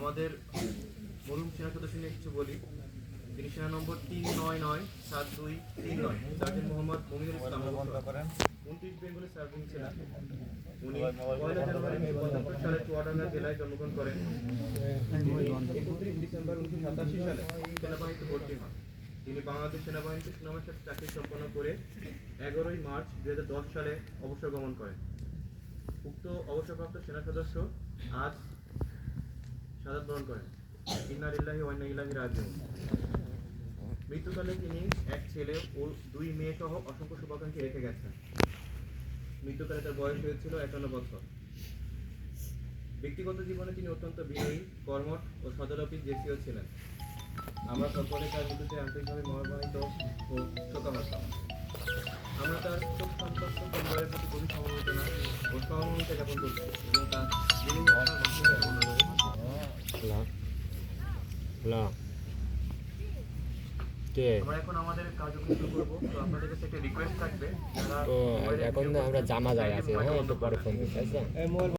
আমাদের মরুম সেনা সদস্য নিয়ে কিছু বলি। তিনি সেনা নম্বর তিন নয় নয় সাত দুই তিন নয়। সার্জেন্ট মোহাম্মদ মমিনুল ইসলাম। উনত্রিশ বেঙ্গলে সার্ভিং ছিলেন। উনি পয়লা জানুয়ারি পঁচাত্তর সালে চুয়াডাঙ্গা জেলায় জন্মগ্রহণ করেন। একত্রিশ ডিসেম্বর উনিশশো সাতাশি সালে সেনাবাহিনীতে ভর্তি হন। তিনি বাংলাদেশ সেনাবাহিনীতে সুনামের সাথে চাকরি সম্পন্ন করে এগারোই মার্চ দুই হাজার দশ সালে অবসর গমন করেন। উক্ত অবসরপ্রাপ্ত সেনা সদস্য আজ শাহাদ বরণ করেন। ইন্নালিল্লাহি ওয়া ইন্না ইলাইহি রাজিউন। মৃত্যুকালে তিনি এক ছেলে ও দুই মেয়ে সহ অসংখ্য শুভাকাঙ্ক্ষী রেখে গেছেন। মৃত্যুকালে তার বয়স হয়েছিল একান্ন বছর। ব্যক্তিগত জীবনে তিনি অত্যন্ত বিনয়ী, কর্মঠ ও সদরপী জেসিও ছিলেন। আমরা সকলে তার বিরুদ্ধে আন্তরিকভাবে মহামানিত ও শোকাহত আমরা তার শোক সন্তপ্ত পরিবারের প্রতি গভীর সমবেদনা ও সহমর্মিতা জ্ঞাপন করছি এবং তার কে? আমরা এখন আমাদের কার্যক্রম শুরু করব। তো আপনাদের কাছে একটা রিকোয়েস্ট থাকবে। যারা এখন আমরা জামা যায় আছে হ্যাঁ একটু পরে ফোন দিচ্ছি আচ্ছা